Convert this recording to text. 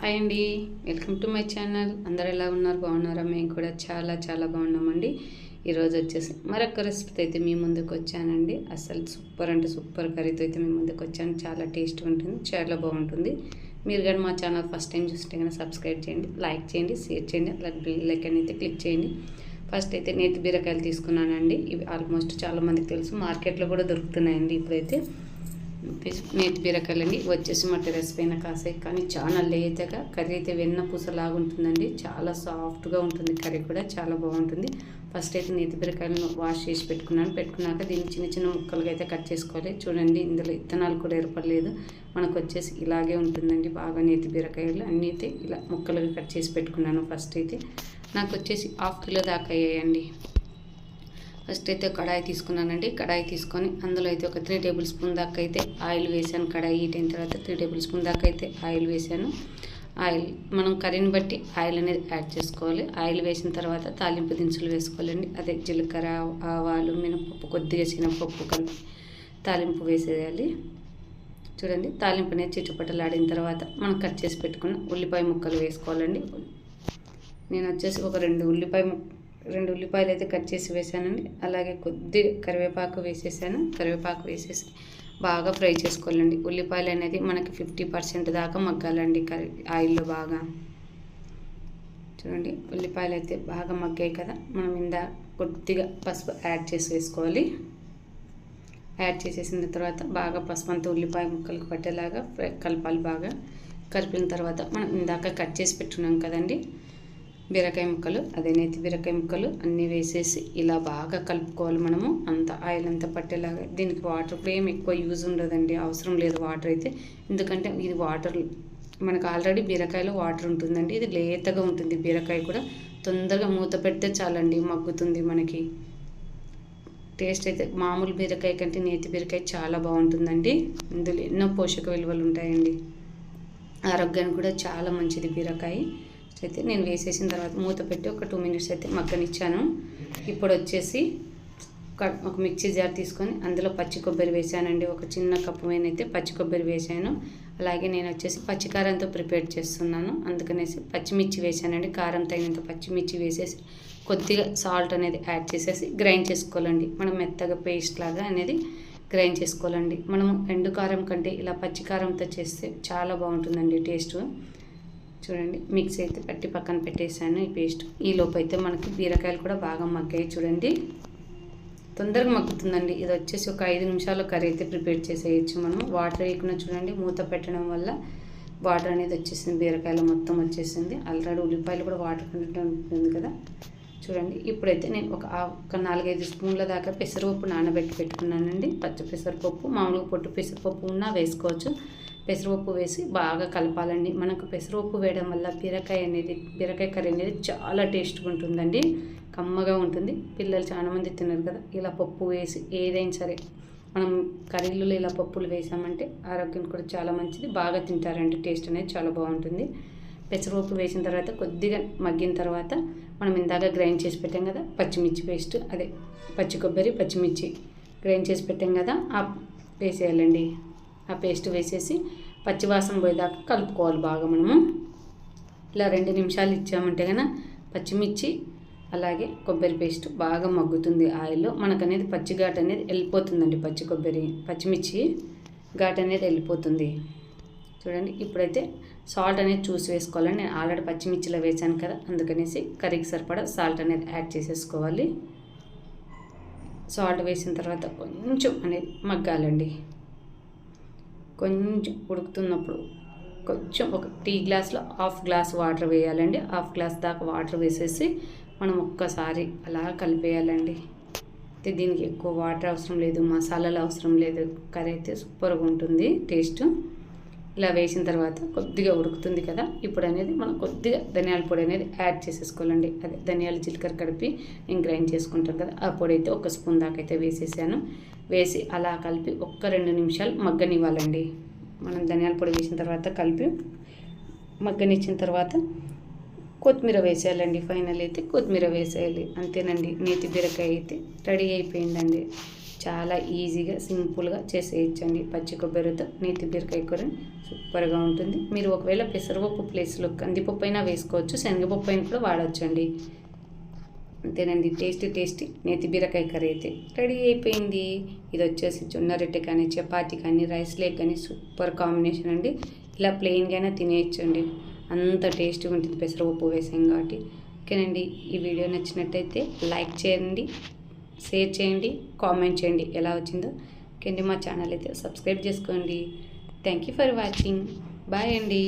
Hi అండి. Welcome to my channel. అందరు ఎలా ఉన్నారు? బాగున్నారా? మేము కూడా చాలా చాలా బాగున్నామండి. ఈరోజు వచ్చేసి మరొక రెసిపీతో అయితే మీ ముందుకు వచ్చానండి. అసలు సూపర్ అంటే సూపర్ కర్రీతో అయితే మీ ముందుకు వచ్చాను. చాలా టేస్ట్ ఉంటుంది చాలా బాగుంటుంది. మీరు కానీ మా ఛానల్ ఫస్ట్ టైం చూస్తే కనుక సబ్స్క్రైబ్ చేయండి లైక్ చేయండి షేర్ చేయండి అలాగే బెల్ ఐకాన్ అయితే క్లిక్ చేయండి. ఫస్ట్ అయితే నేతి బీరకాయలు తీసుకున్నానండి. ఇవి ఆల్మోస్ట్ చాలా మందికి తెలుసు. మార్కెట్లో కూడా దొరుకుతున్నాయండి ఇప్పుడైతే. నేతి బీరకాయలని వచ్చేసి మా టెరెస్ పైన కాసాయి కానీ చాలా లేతగా కర్రీ అయితే వెన్న పూసలాగా ఉంటుందండి. చాలా సాఫ్ట్గా ఉంటుంది కర్రీ కూడా చాలా బాగుంటుంది. ఫస్ట్ అయితే నేతి బీరకాయలను వాష్ చేసి పెట్టుకున్నాను. పెట్టుకున్నాక దీన్ని చిన్న చిన్న ముక్కలుగా అయితే కట్ చేసుకోవాలి. చూడండి ఇందులో ఇత్తనాలు కూడా ఏర్పడలేదు. మనకు వచ్చేసి ఇలాగే ఉంటుందండి బాగా నేతి బీరకాయలు. అన్నీ అయితే ఇలా ముక్కలుగా కట్ చేసి పెట్టుకున్నాను ఫస్ట్ అయితే. నాకు వచ్చేసి హాఫ్ కిలో దాకా అయ్యాయండి. ఫస్ట్ అయితే కడాయి తీసుకున్నానండి. కడాయి తీసుకొని అందులో అయితే ఒక త్రీ టేబుల్ స్పూన్ దాకా అయితే ఆయిల్ వేసాను. కడాయి హీట్ అయిన తర్వాత త్రీ టేబుల్ స్పూన్ దాకా అయితే ఆయిల్ వేసాను. ఆయిల్ మనం కర్రీని బట్టి ఆయిల్ అనేది యాడ్ చేసుకోవాలి. ఆయిల్ వేసిన తర్వాత తాలింపు దినుసులు వేసుకోవాలండి. అదే జీలకర్ర ఆవాలు మినపప్పు కొద్దిగా చిన్నపప్పు కలిపి తాలింపు వేసేయాలి. చూడండి తాలింపు అనేది చిట్టుపట్టలాడిన తర్వాత మనం కట్ చేసి పెట్టుకున్న ఉల్లిపాయ ముక్కలు వేసుకోవాలండి. నేను వచ్చేసి ఒక రెండు ఉల్లిపాయ ముక్క రెండు ఉల్లిపాయలు అయితే కట్ చేసి వేసానండి. అలాగే కొద్ది కరివేపాకు వేసేసాను. కరివేపాకు వేసేసి బాగా ఫ్రై చేసుకోవాలండి. ఉల్లిపాయలు అనేది మనకి ఫిఫ్టీ పర్సెంట్ దాకా మగ్గాలండి కర్రీ ఆయిల్లో బాగా. చూడండి ఉల్లిపాయలు అయితే బాగా మగ్గాయి కదా. మనం ఇందా కొద్దిగా పసుపు యాడ్ చేసి వేసుకోవాలి. యాడ్ చేసేసిన తర్వాత బాగా పసుపు అంతా ఉల్లిపాయ ముక్కలకు పట్టేలాగా కలపాలి బాగా. కలిపిన తర్వాత మనం ఇందాక కట్ చేసి పెట్టున్నాం కదండి బీరకాయ ముక్కలు అదే నేతి బీరకాయ ముక్కలు అన్నీ వేసేసి ఇలా బాగా కలుపుకోవాలి మనము. అంత ఆయిల్ అంతా పట్టేలాగా. దీనికి వాటర్ కూడా ఏం ఎక్కువ యూజ్ ఉండదండి. అవసరం లేదు వాటర్ అయితే. ఎందుకంటే ఇది వాటర్ మనకు ఆల్రెడీ బీరకాయలో వాటర్ ఉంటుందండి. ఇది లేతగా ఉంటుంది బీరకాయ కూడా. తొందరగా మూత పెడితే చాలండి మగ్గుతుంది మనకి. టేస్ట్ అయితే మామూలు బీరకాయ కంటే నేతి బీరకాయ చాలా బాగుంటుందండి. ఇందులో ఎన్నో పోషక విలువలు ఉంటాయండి. ఆరోగ్యానికి కూడా చాలా మంచిది బీరకాయ. అయితే నేను వేసేసిన తర్వాత మూత పెట్టి ఒక టూ మినిట్స్ అయితే మగ్గనిచ్చాను. ఇప్పుడు వచ్చేసి ఒక మిక్సీ జార్ తీసుకొని అందులో పచ్చి కొబ్బరి వేసానండి. ఒక చిన్న కప్పు అయితే పచ్చి కొబ్బరి వేసాను. అలాగే నేను వచ్చేసి పచ్చికారంతో ప్రిపేర్ చేస్తున్నాను. అందుకనేసి పచ్చిమిర్చి వేసానండి. కారం తగినంత పచ్చిమిర్చి వేసేసి కొద్దిగా సాల్ట్ అనేది యాడ్ చేసేసి గ్రైండ్ చేసుకోవాలండి. మనం మెత్తగా పేస్ట్ లాగా అనేది గ్రైండ్ చేసుకోవాలండి. మనము ఎండు కారం కంటే ఇలా పచ్చికారంతో చేస్తే చాలా బాగుంటుందండి టేస్ట్. చూడండి. మిక్సీ అయితే పట్టి పక్కన పెట్టేశాను. ఈ పేస్ట్ ఈ లోపు అయితే మనకి బీరకాయలు కూడా బాగా మగ్గాయి చూడండి. తొందరగా మగ్గుతుందండి. ఇది వచ్చేసి ఒక ఐదు నిమిషాలు కర్రీ అయితే ప్రిపేర్ చేసేయచ్చు మనం. వాటర్ వేయకుండా చూడండి. మూత పెట్టడం వల్ల వాటర్ అనేది వచ్చేసింది. బీరకాయలు మొత్తం వచ్చేసింది. ఆల్రెడీ ఉల్లిపాయలు కూడా వాటర్ కంటెంట్ ఉంటుంది కదా. చూడండి. ఇప్పుడైతే నేను ఒక ఒక నాలుగైదు స్పూన్ల దాకా పెసరపప్పు నానబెట్టి పెట్టుకున్నానండి. పచ్చ పెసరపప్పు మామూలుగా పొట్టు పెసరపప్పు ఉన్నా వేసుకోవచ్చు. పెసరపప్పు వేసి బాగా కలపాలండి. మనకు పెసరపప్పు వేయడం వల్ల బీరకాయ అనేది బీరకాయ కర్రీ అనేది చాలా టేస్ట్గా ఉంటుందండి. కమ్మగా ఉంటుంది. పిల్లలు చాలామంది తినరు కదా. ఇలా పప్పు వేసి ఏదైనా సరే మనం కర్రీలలో ఇలా పప్పులు వేసామంటే ఆరోగ్యం కూడా చాలా మంచిది. బాగా తింటారండి. టేస్ట్ అనేది చాలా బాగుంటుంది. పెసరపప్పు వేసిన తర్వాత కొద్దిగా మగ్గిన తర్వాత మనం ఇందాక గ్రైండ్ చేసి పెట్టాం కదా పచ్చిమిర్చి పేస్ట్. అదే పచ్చి కొబ్బరి పచ్చిమిర్చి గ్రైండ్ చేసి పెట్టాం కదా ఆ వేసేయాలండి. ఆ పేస్ట్ వేసేసి పచ్చివాసన పోయేదాకా కలుపుకోవాలి బాగా మనము. ఇలా రెండు నిమిషాలు ఇచ్చామంటే కనుక పచ్చిమిర్చి అలాగే కొబ్బరి పేస్ట్ బాగా మగ్గుతుంది ఆయిల్లో. మనకనేది పచ్చి ఘాట్ అనేది వెళ్ళిపోతుందండి పచ్చి కొబ్బరి పచ్చిమిర్చి ఘాట్ అనేది వెళ్ళిపోతుంది. చూడండి ఇప్పుడైతే సాల్ట్ అనేది చూసి వేసుకోవాలని నేను ఆల్రెడీ పచ్చిమిర్చిలో వేసాను కదా అందుకనేసి కర్రీకి సరిపడా సాల్ట్ అనేది యాడ్ చేసేసుకోవాలి. సాల్ట్ వేసిన తర్వాత కొంచెం అనేది మగ్గాలండి. కొంచెం ఉడుకుతున్నప్పుడు కొంచెం ఒక టీ గ్లాస్లో హాఫ్ గ్లాస్ వాటర్ వేయాలండి. హాఫ్ గ్లాస్ దాకా వాటర్ వేసేసి మనం ఒక్కసారి అలా కలిపేయాలండి. అయితే దీనికి ఎక్కువ వాటర్ అవసరం లేదు మసాలాలు అవసరం లేదు. కర్రీ అయితే సూపర్గా ఉంటుంది టేస్ట్. ఇలా వేసిన తర్వాత కొద్దిగా ఉడుకుతుంది కదా ఇప్పుడు అనేది మనం కొద్దిగా ధనియాల పొడి అనేది యాడ్ చేసేసుకోవాలండి. అదే ధనియాలు జీలకర్ర కలిపి నేను గ్రైండ్ చేసుకుంటాను కదా ఆ పొడి అయితే ఒక స్పూన్ దాకా అయితే వేసేసాను. వేసి అలా కలిపి ఒక్క రెండు నిమిషాలు మగ్గనివ్వాలండి. మనం ధనియాల పొడి వేసిన తర్వాత కలిపి మగ్గనిచ్చిన తర్వాత కొత్తిమీర వేసేయాలండి. ఫైనల్ అయితే కొత్తిమీర వేసేయాలి. అంతేనండి నేతి బీరకాయ అయితే రెడీ అయిపోయిందండి. చాలా ఈజీగా సింపుల్గా చేసేయచ్చండి. పచ్చి కొబ్బరితో నేతి బీరకాయ కూర సూపర్గా ఉంటుంది. మీరు ఒకవేళ పెసరపప్పు ప్లేస్లో కందిపప్పు అయినా వేసుకోవచ్చు శనగపప్పు అయినా కూడా వాడచ్చండి. అంతేనండి. టేస్టీ టేస్టీ నేతి బీరకాయ కర్రీ అయితే రెడీ అయిపోయింది. ఇది వచ్చేసి జొన్న రొట్టె కానీ చపాతి కానీ రైస్ లేక్ కానీ సూపర్ కాంబినేషన్ అండి. ఇలా ప్లెయిన్గా తినేయచ్చండి. అంత టేస్టీగా ఉంటుంది పెసరపప్పు వేసాం కాబట్టి. ఓకేనండి. ఈ వీడియో నచ్చినట్టయితే లైక్ చేయండి. షేర్ చేయండి కామెంట్ చేయండి. ఎలా వచ్చిందో కింద మా ఛానల్ అయితే సబ్స్క్రైబ్ చేసుకోండి. Thank you for watching bye అండి.